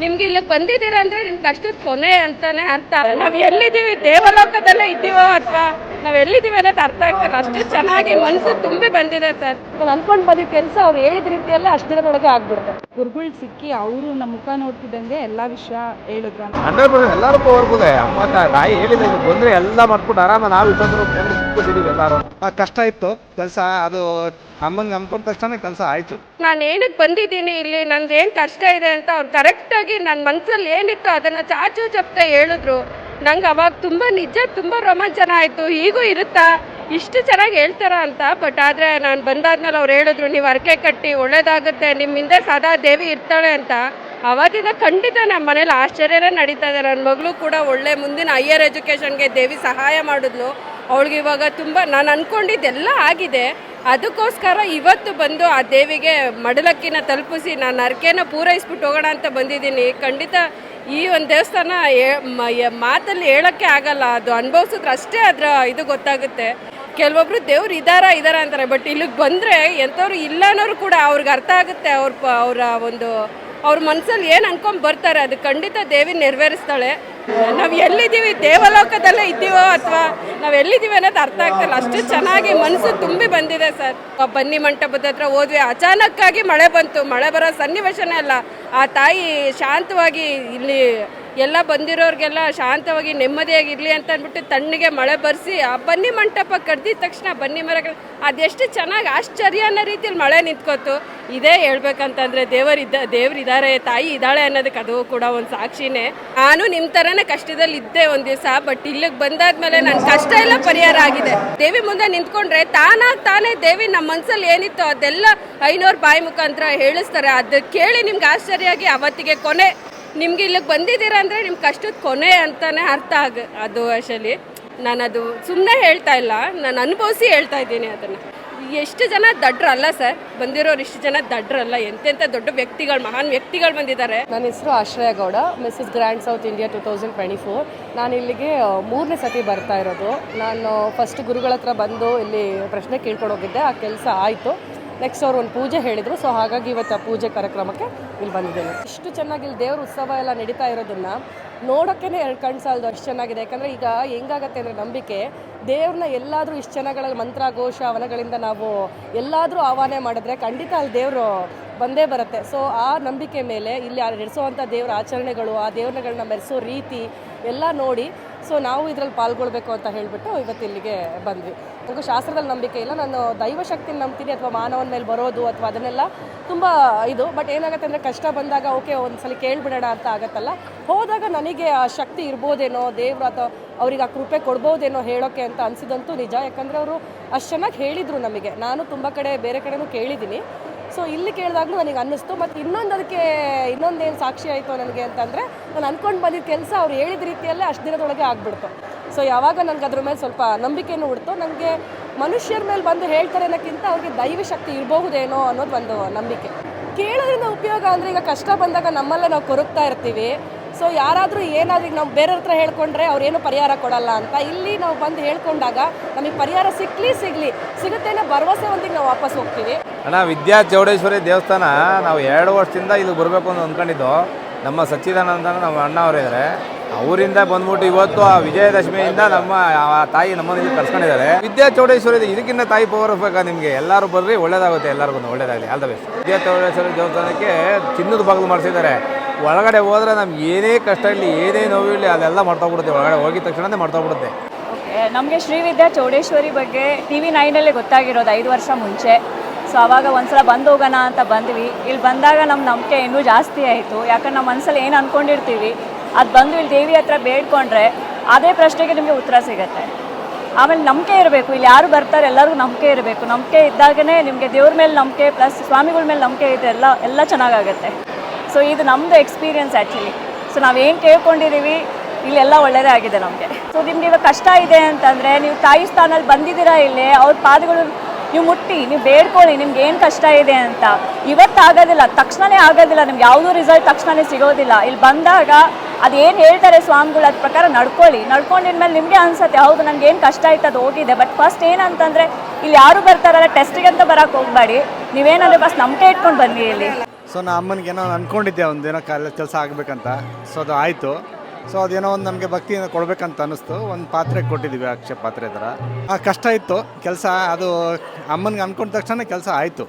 ನಿಮ್ಗೆ ಇಲ್ಲಿ ಬಂದಿದ್ದೀರಾ ಅಂದ್ರೆ ನಿಮ್ ಕಷ್ಟದ ಕೊನೆ ಅಂತಾನೆ ಅರ್ಥ. ನಾವ್ ಎಲ್ಲಿದ್ದೀವಿ? ದೇವಲೋಕದಲ್ಲೇ ಇದ್ದೀವೋ ಅಥವಾ? ನಾವ್ ಎಲ್ಲಿದ್ದೀವಿ ಅನ್ನೋದು ಅರ್ಥ ಆಗ್ತಾರೆ ಅಷ್ಟು ಚೆನ್ನಾಗಿ ಮನ್ಸು ತುಂಬಿ ಬಂದಿದೆ ಸರ್. ನಾನು ಅನ್ಕೊಂಡ್ ಬಂದಿದ್ದ ಕೆಲಸ ಅವ್ರು ಹೇಳಿದ ರೀತಿಯಲ್ಲೇ ಅಷ್ಟು ದಿನದೊಳಗೆ ಆಗ್ಬಿಡುತ್ತೆ. ಗುರುಗಳು ಸಿಕ್ಕಿ ಅವರು ನಮ್ಮ ಮುಖ ನೋಡ್ತಿದ್ದಂಗೆ ಎಲ್ಲ ವಿಷಯ ಹೇಳಿದ್ರು ಹಂಡ್ರೆಡ್ ಪರ್ಸೆಂಟ್ ಎಲ್ಲರಿಗೂ ಹೋಗ್ಬೋದೆ ಅಮ್ಮ ತಾಯಿ ಹೇಳಿದ ಬಂದ್ರೆ ಎಲ್ಲ ಮಾಡ್ಕೊಂಡು ಆರಾಮ ನಾವು ಇಬ್ಬರು ಎಲ್ಲರೂ. ಕಷ್ಟ ಇತ್ತು. ಕೆಲಸ ಅದು ಅಮ್ಮಂಗೆ ಅನ್ಕೊಂಡ ತಕ್ಷಣ ಕೆಲಸ ಆಯ್ತು. ನಾನು ಏನಕ್ಕೆ ಬಂದಿದ್ದೀನಿ ಇಲ್ಲಿ? ನಂದು ಏನು ಕಷ್ಟ ಇದೆ ಅಂತ ಅವ್ರು ಕರೆಕ್ಟಾಗಿ ನನ್ನ ಮನಸ್ಸಲ್ಲಿ ಏನಿತ್ತು ಅದನ್ನು ಚಾಚು ಚಪ್ತೆ ಹೇಳಿದ್ರು. ನಂಗೆ ಅವಾಗ ತುಂಬ ನಿಜ, ತುಂಬ ರೋಮಾಂಚನ ಆಯಿತು. ಈಗೂ ಇರುತ್ತಾ? ಇಷ್ಟು ಚೆನ್ನಾಗಿ ಹೇಳ್ತಾರ ಅಂತ ಬಟ್ ಆದರೆ ನಾನು ಬಂದಾದ್ಮೇಲೆ ಅವ್ರು ಹೇಳಿದ್ರು, ನೀವು ಹರಕೆ ಕಟ್ಟಿ ಒಳ್ಳೇದಾಗುತ್ತೆ ನಿಮ್ಮ ಹಿಂದೆ ಸದಾ ದೇವಿ ಇರ್ತಾಳೆ ಅಂತ. ಅವಾಗಿಂದ ಖಂಡಿತ ನಮ್ಮ ಮನೇಲಿ ಆಶ್ಚರ್ಯನೇ ನಡೀತಾ ಇದೆ. ನನ್ನ ಮಗಳು ಕೂಡ ಒಳ್ಳೆ ಮುಂದಿನ ಹೈಯರ್ ಎಜುಕೇಷನ್ಗೆ ದೇವಿ ಸಹಾಯ ಮಾಡಿದ್ಲು. ಅವಳಿಗೆ ಇವಾಗ ತುಂಬ, ನಾನು ಅಂದ್ಕೊಂಡಿದ್ದೆಲ್ಲ ಆಗಿದೆ. ಅದಕ್ಕೋಸ್ಕರ ಇವತ್ತು ಬಂದು ಆ ದೇವಿಗೆ ಮಡಲಕ್ಕಿನ ತಲುಪಿಸಿ ನಾನು ಅರ್ಕೆನ ಪೂರೈಸ್ಬಿಟ್ಟು ಹೋಗೋಣ ಅಂತ ಬಂದಿದ್ದೀನಿ. ಖಂಡಿತ ಈ ಒಂದು ದೇವಸ್ಥಾನ ಮಾತಲ್ಲಿ ಹೇಳೋಕ್ಕೆ ಆಗಲ್ಲ. ಅದು ಅನುಭವಿಸಿದ್ರೆ ಅಷ್ಟೇ ಅದರ ಇದು ಗೊತ್ತಾಗುತ್ತೆ. ಕೆಲವೊಬ್ರು ದೇವ್ರು ಇದಾರ ಇದಾರ ಅಂತಾರೆ. ಬಟ್ ಇಲ್ಲಿಗೆ ಬಂದರೆ ಎಂಥವ್ರು ಇಲ್ಲ ಅನ್ನೋರು ಕೂಡ ಅವ್ರಿಗೆ ಅರ್ಥ ಆಗುತ್ತೆ. ಅವ್ರ ಅವರ ಒಂದು, ಅವ್ರ ಮನಸ್ಸಲ್ಲಿ ಏನು ಅನ್ಕೊಂಡು ಬರ್ತಾರೆ, ಅದು ಖಂಡಿತ ದೇವಿ ನೆರವೇರಿಸ್ತಾಳೆ. ನಾವು ಎಲ್ಲಿದ್ದೀವಿ? ದೇವಲೋಕದಲ್ಲೇ ಇದ್ದೀವೋ ಅಥವಾ ನಾವು ಎಲ್ಲಿದ್ದೀವಿ ಅನ್ನೋದು ಅರ್ಥ ಆಗ್ತಿಲ್ಲ. ಅಷ್ಟು ಚೆನ್ನಾಗಿ ಮನಸ್ಸು ತುಂಬಿ ಬಂದಿದೆ ಸರ್. ಬನ್ನಿ ಮಂಟಪದ ಹತ್ರ ಹೋದ್ವಿ. ಅಚಾನಕ್ಕಾಗಿ ಮಳೆ ಬಂತು. ಮಳೆ ಬರೋ ಸನ್ನಿವೇಶನೇ ಅಲ್ಲ. ಆ ತಾಯಿ ಶಾಂತವಾಗಿ ಇಲ್ಲಿ ಎಲ್ಲ ಬಂದಿರೋರಿಗೆಲ್ಲ ಶಾಂತವಾಗಿ, ನೆಮ್ಮದಿಯಾಗಿರಲಿ ಅಂತ ಅಂದ್ಬಿಟ್ಟು ತಣ್ಣಗೆ ಮಳೆ ಬರೆಸಿ, ಆ ಬನ್ನಿ ಮಂಟಪ ಕಡ್ದಿದ ತಕ್ಷಣ ಬನ್ನಿ ಮರಗಳು, ಅದೆಷ್ಟು ಚೆನ್ನಾಗಿ ಆಶ್ಚರ್ಯ ಅನ್ನೋ ರೀತಿಯಲ್ಲಿ ಮಳೆ ನಿಂತ್ಕೋತು ಇದೇ ಹೇಳ್ಬೇಕಂತಂದ್ರೆ ದೇವರಿದ್ದ ದೇವರಿದ್ದಾರೆ ತಾಯಿ ಇದ್ದಾಳೆ ಅನ್ನೋದಕ್ಕೆ ಅದು ಕೂಡ ಒಂದು ಸಾಕ್ಷಿನೇ. ನಾನು ನಿಮ್ಮ ಥರನೇ ಕಷ್ಟದಲ್ಲಿ ಇದ್ದೆ ಒಂದು ದಿವಸ, ಬಟ್ ಇಲ್ಲಿಗೆ ಬಂದಾದ್ಮೇಲೆ ನನ್ನ ಕಷ್ಟ ಎಲ್ಲ ಪರಿಹಾರ ಆಗಿದೆ. ದೇವಿ ಮುಂದೆ ನಿಂತ್ಕೊಂಡ್ರೆ ತಾನಾಗಿ ತಾನೇ ದೇವಿ ನಮ್ಮ ಮನಸ್ಸಲ್ಲಿ ಏನಿತ್ತು ಅದೆಲ್ಲ ಐನೂರು ಬಾಯಿ ಮುಖಾಂತರ ಹೇಳಿಸ್ತಾರೆ. ಅದು ಕೇಳಿ ನಿಮ್ಗೆ ಆಶ್ಚರ್ಯ ಆಗಿ ಅವತ್ತಿಗೆ ಕೊನೆ ನಿಮ್ಗೆ ಇಲ್ಲಿಗೆ ಬಂದಿದ್ದೀರಾ ಅಂದರೆ ನಿಮ್ಮ ಕಷ್ಟದ ಕೊನೆ ಅಂತಾನೆ ಅರ್ಥ ಆಗ, ಅದು ಆ್ಯಕ್ಚುಲಿ ನಾನು ಅದು ಸುಮ್ಮನೆ ಹೇಳ್ತಾ ಇಲ್ಲ, ನಾನು ಅನುಭವಿಸಿ ಹೇಳ್ತಾ ಇದ್ದೀನಿ ಅದನ್ನು. ಎಷ್ಟು ಜನ ದಡ್ರಲ್ಲ ಸರ್? ಬಂದಿರೋರು ಇಷ್ಟು ಜನ ದಡ್ರಲ್ಲ? ಎಂತೆಂಥ ದೊಡ್ಡ ವ್ಯಕ್ತಿಗಳು, ಮಹಾನ್ ವ್ಯಕ್ತಿಗಳು ಬಂದಿದ್ದಾರೆ. ನನ್ನ ಹೆಸರು Ashraya Gowda Mrs grand south India two thousand twenty four ನಾನು ಇಲ್ಲಿಗೆ ಮೂರನೇ ಸತಿ ಬರ್ತಾ ಇರೋದು. ನಾನು ಫಸ್ಟ್ ಗುರುಗಳ ಹತ್ರ ಬಂದು ಇಲ್ಲಿ ಪ್ರಶ್ನೆ ಕೇಳ್ಕೊಂಡು ಹೋಗಿದ್ದೆ. ಆ ಕೆಲಸ ಆಯಿತು. ನೆಕ್ಸ್ಟ್ ಅವ್ರು ಒಂದು ಪೂಜೆ ಹೇಳಿದರು ಸೊ ಹಾಗಾಗಿ ಇವತ್ತು ಆ ಪೂಜೆ ಕಾರ್ಯಕ್ರಮಕ್ಕೆ ಇಲ್ಲಿ ಬಂದಿದ್ದೇನೆ. ಇಷ್ಟು ಚೆನ್ನಾಗಿ ಇಲ್ಲಿ ದೇವ್ರ ಉತ್ಸವ ಎಲ್ಲ ನಡೀತಾ ಇರೋದನ್ನು ನೋಡೋಕ್ಕೇ ಎರಡು ಕಣ್ಣು ಅಷ್ಟು ಚೆನ್ನಾಗಿದೆ. ಯಾಕಂದರೆ ಈಗ ಹೆಂಗಾಗತ್ತೆ ಅಂದರೆ ನಂಬಿಕೆ, ದೇವ್ರನ್ನ ಎಲ್ಲಾದರೂ ಇಷ್ಟು ಜನಗಳಲ್ಲಿ ಮಂತ್ರ ಘೋಷ ವನಗಳಿಂದ ನಾವು ಎಲ್ಲಾದರೂ ಆಹ್ವಾನ ಮಾಡಿದ್ರೆ ಖಂಡಿತ ಅಲ್ಲಿ ದೇವರು ಬಂದೇ ಬರುತ್ತೆ. ಸೊ ಆ ನಂಬಿಕೆ ಮೇಲೆ ಇಲ್ಲಿ ನಡೆಸೋವಂಥ ದೇವರ ಆಚರಣೆಗಳು, ಆ ದೇವ್ರಗಳನ್ನ ಮೆರೆಸೋ ರೀತಿ ಎಲ್ಲ ನೋಡಿ ಸೊ ನಾವು ಇದರಲ್ಲಿ ಪಾಲ್ಗೊಳ್ಬೇಕು ಅಂತ ಹೇಳಿಬಿಟ್ಟು ಇವತ್ತು ಇಲ್ಲಿಗೆ ಬಂದ್ವಿ. ನನಗೂ ಶಾಸ್ತ್ರದಲ್ಲಿ ನಂಬಿಕೆ ಇಲ್ಲ. ನಾನು ದೈವಶಕ್ತಿನ ನಂಬ್ತೀನಿ ಅಥವಾ ಮಾನವನ ಮೇಲೆ ಬರೋದು ಅಥವಾ ಅದನ್ನೆಲ್ಲ ತುಂಬ ಇದು. ಬಟ್ ಏನಾಗುತ್ತೆ ಅಂದರೆ ಕಷ್ಟ ಬಂದಾಗ ಓಕೆ ಒಂದ್ಸಲ ಕೇಳಿಬಿಡೋಣ ಅಂತ ಆಗತ್ತಲ್ಲ. ಹೋದಾಗ ನನಗೆ ಆ ಶಕ್ತಿ ಇರ್ಬೋದೇನೋ, ದೇವ್ರು ಅಥವಾ ಅವ್ರಿಗೆ ಆ ಕೃಪೆ ಕೊಡ್ಬೋದೇನೋ ಹೇಳೋಕ್ಕೆ ಅಂತ ಅನಿಸಿದಂತೂ ನಿಜ. ಯಾಕಂದರೆ ಅವರು ಅಷ್ಟು ಚೆನ್ನಾಗಿ ಹೇಳಿದರು ನಮಗೆ. ನಾನು ತುಂಬ ಕಡೆ ಬೇರೆ ಕಡೆನೂ ಕೇಳಿದ್ದೀನಿ. ಸೊ ಇಲ್ಲಿ ಕೇಳಿದಾಗಲೂ ನನಗೆ ಅನ್ನಿಸ್ತು. ಮತ್ತು ಇನ್ನೊಂದು ಅದಕ್ಕೆ ಇನ್ನೊಂದೇನು ಸಾಕ್ಷಿ ಆಯಿತು ನನಗೆ ಅಂತಂದರೆ, ನಾನು ಅಂದ್ಕೊಂಡು ಬಂದಿದ್ದ ಕೆಲಸ ಅವ್ರು ಹೇಳಿದ ರೀತಿಯಲ್ಲೇ ಅಷ್ಟು ದಿನದೊಳಗೆ ಆಗಿಬಿಡ್ತು. ಸೊ ಯಾವಾಗ ನನಗೆ ಅದ್ರ ಮೇಲೆ ಸ್ವಲ್ಪ ನಂಬಿಕೆಯೂ ಉಡ್ತು ನನಗೆ ಮನುಷ್ಯರ ಮೇಲೆ ಬಂದು ಹೇಳ್ತಾರೆ ಅನ್ನೋಕ್ಕಿಂತ ಅವ್ರಿಗೆ ದೈವ ಶಕ್ತಿ ಇರಬಹುದೇನೋ ಅನ್ನೋದು ಒಂದು ನಂಬಿಕೆ. ಕೇಳೋದ್ರಿಂದ ಉಪಯೋಗ ಅಂದರೆ ಈಗ ಕಷ್ಟ ಬಂದಾಗ ನಮ್ಮಲ್ಲೇ ನಾವು ಕೊರಗ್ತಾ ಇರ್ತೀವಿ. ಸೊ ಯಾರಾದರೂ ಏನಾದ್ರೂ ನಾವು ಬೇರೆ ಹತ್ರ ಹೇಳ್ಕೊಂಡ್ರೆ ಅವ್ರೇನು ಪರಿಹಾರ ಕೊಡಲ್ಲ ಅಂತ ಇಲ್ಲಿ ನಾವು ಬಂದು ಹೇಳ್ಕೊಂಡಾಗ ನಮಗೆ ಪರಿಹಾರ ಸಿಕ್ಕಲಿ ಸಿಗಲಿ, ಸಿಗುತ್ತೆ ಅನ್ನೋ ಭರವಸೆ ಒಂದಿಗೆ ನಾವು ವಾಪಸ್ ಹೋಗ್ತೀವಿ. ಅಣ್ಣ, ವಿದ್ಯಾ ಚೌಡೇಶ್ವರಿ ದೇವಸ್ಥಾನ, ನಾವು ಎರಡು ವರ್ಷದಿಂದ ಇಲ್ಲಿ ಬರಬೇಕು ಅಂತ ಅಂದ್ಕೊಂಡಿದ್ದು. ನಮ್ಮ ಸಚ್ಚಿದಾನಂದ ನಮ್ಮ ಅಣ್ಣ ಅವರಿದ್ದಾರೆ ಅವರಿಂದ ಬಂದ್ಬಿಟ್ಟು ಇವತ್ತು ಆ ವಿಜಯದಶಮಿಯಿಂದ ನಮ್ಮ ತಾಯಿ ನಮ್ಮನ್ನು ಕರ್ಸ್ಕೊಂಡಿದ್ದಾರೆ. ವಿದ್ಯಾ ಚೌಡೇಶ್ವರಿ ಇದಕ್ಕಿಂತ ತಾಯಿ ಪವರ್ ಬೇಕಾ ನಿಮಗೆ. ಎಲ್ಲರೂ ಬರ್ರಿ, ಒಳ್ಳೇದಾಗುತ್ತೆ. ಎಲ್ಲರಿಗೂ ಒಳ್ಳೇದಾಗಲಿ. All the best Vidya Chowdeshwari ದೇವಸ್ಥಾನಕ್ಕೆ ಚಿನ್ನದ ಬಾಗಿಲು ಮಾಡಿಸಿದ್ದಾರೆ. ಒಳಗಡೆ ಹೋದ್ರೆ ನಮ್ಗೆ ಏನೇ ಕಷ್ಟ ಇರಲಿ, ಏನೇ ನೋವು ಇರಲಿ, ಅದೆಲ್ಲ ಮಾಡ್ತೋಗ್ಬಿಡುತ್ತೆ ಒಳಗಡೆ ಹೋಗಿದ ತಕ್ಷಣನೇ ಮಾಡ್ತೋಗ್ಬಿಡುತ್ತೆ ನಮಗೆ ಶ್ರೀವಿದ್ಯಾ ಚೌಡೇಶ್ವರಿ ಬಗ್ಗೆ ಟಿ ವಿ ನೈನಲ್ಲೇ ಗೊತ್ತಾಗಿರೋದು ಐದು ವರ್ಷ ಮುಂಚೆ. ಸೊ ಆವಾಗ ಒಂದ್ಸಲ ಬಂದು ಹೋಗೋಣ ಅಂತ ಬಂದ್ವಿ. ಇಲ್ಲಿ ಬಂದಾಗ ನಮ್ಮ ನಂಬಿಕೆ ಇನ್ನೂ ಜಾಸ್ತಿ ಆಯಿತು. ಯಾಕಂದ್ರೆ ನಮ್ಮ ಮನಸ್ಸಲ್ಲಿ ಏನು ಅಂದ್ಕೊಂಡಿರ್ತೀವಿ ಅದು ಬಂದು ಇಲ್ಲಿ ದೇವಿ ಹತ್ರ ಬೇಡ್ಕೊಂಡ್ರೆ ಅದೇ ಪ್ರಶ್ನೆಗೆ ನಿಮಗೆ ಉತ್ತರ ಸಿಗುತ್ತೆ. ಆಮೇಲೆ ನಂಬಿಕೆ ಇರಬೇಕು. ಇಲ್ಲಿ ಯಾರು ಬರ್ತಾರೆ, ಎಲ್ಲರಿಗೂ ನಂಬಿಕೆ ಇರಬೇಕು. ನಂಬಿಕೆ ಇದ್ದಾಗನೇ ನಿಮಗೆ ದೇವ್ರ ಮೇಲೆ ನಂಬಿಕೆ, ಪ್ಲಸ್ ಸ್ವಾಮಿಗಳ ಮೇಲೆ ನಂಬಿಕೆ ಇದೆ, ಎಲ್ಲ ಎಲ್ಲ ಚೆನ್ನಾಗಾಗುತ್ತೆ. ಸೊ ಇದು ನಮ್ಮದು ಎಕ್ಸ್ಪೀರಿಯನ್ಸ್ ಆ್ಯಕ್ಚುಲಿ ಸೊ ನಾವೇನು ಕೇಳ್ಕೊಂಡಿದ್ದೀವಿ ಇಲ್ಲೆಲ್ಲ ಒಳ್ಳೆಯದೇ ಆಗಿದೆ ನಮಗೆ. ಸೊ ನಿಮ್ಗೆ ಇವಾಗ ಕಷ್ಟ ಇದೆ ಅಂತಂದರೆ, ನೀವು ತಾಯಿ ಸ್ಥಾನಲ್ಲಿ ಬಂದಿದ್ದೀರಾ ಇಲ್ಲಿ, ಅವ್ರ ಪಾದಗಳು ನೀವು ಮುಟ್ಟಿ, ನೀವು ಬೇಡ್ಕೊಳ್ಳಿ, ನಿಮ್ಗೆ ಏನು ಕಷ್ಟ ಇದೆ ಅಂತ. ಇವತ್ತು ಆಗೋದಿಲ್ಲ ತಕ್ಷಣವೇ ಆಗೋದಿಲ್ಲ, ನಿಮ್ಗೆ ಯಾವುದೂ ರಿಸಲ್ಟ್ ತಕ್ಷಣವೇ ಸಿಗೋದಿಲ್ಲ. ಇಲ್ಲಿ ಬಂದಾಗ ಅದೇನು ಹೇಳ್ತಾರೆ ಸ್ವಾಮಿಗಳು ಅದ್ರ ಪ್ರಕಾರ ನಡ್ಕೊಳ್ಳಿ. ನಡ್ಕೊಂಡಿದ್ಮೇಲೆ ನಿಮಗೆ ಅನ್ಸುತ್ತೆ, ಹೌದು ನನಗೆ ಏನು ಕಷ್ಟ ಆಯ್ತು, ಅದು ಹೋಗಿದೆ. ಬಟ್ ಫಸ್ಟ್ ಏನಂತಂದರೆ, ಇಲ್ಲಿ ಯಾರು ಬರ್ತಾರಲ್ಲ ಟೆಸ್ಟಿಗೆ ಅಂತ ಬರೋಕ್ಕೆ ಹೋಗಬೇಡಿ. ನೀವೇನಾದರೂ ಫಸ್ಟ್ ನಂಬಿಕೆ ಇಟ್ಕೊಂಡು ಬನ್ನಿ ಇಲ್ಲಿ. ಸೊ ನಾ ಅಮ್ಮನಿಗೆ ಏನೋ ಅಂದ್ಕೊಂಡಿದ್ದೆ ಒಂದು ಏನೋ ಕಾಲ ಕೆಲಸ ಆಗಬೇಕಂತ. ಸೊ ಅದು ಆಯಿತು. ಸೊ ಅದೇನೋ ಒಂದು ನಮಗೆ ಭಕ್ತಿಯಿಂದ ಕೊಡಬೇಕಂತ ಅನ್ನಿಸ್ತು ಒಂದು ಪಾತ್ರೆ ಕೊಟ್ಟಿದ್ದೀವಿ ಅಕ್ಷಯ ಪಾತ್ರೆ ಥರ ಆ, ಕಷ್ಟ ಇತ್ತು. ಕೆಲಸ, ಅದು ಅಮ್ಮನಿಗೆ ಅಂದ್ಕೊಂಡ ತಕ್ಷಣ ಕೆಲಸ ಆಯಿತು.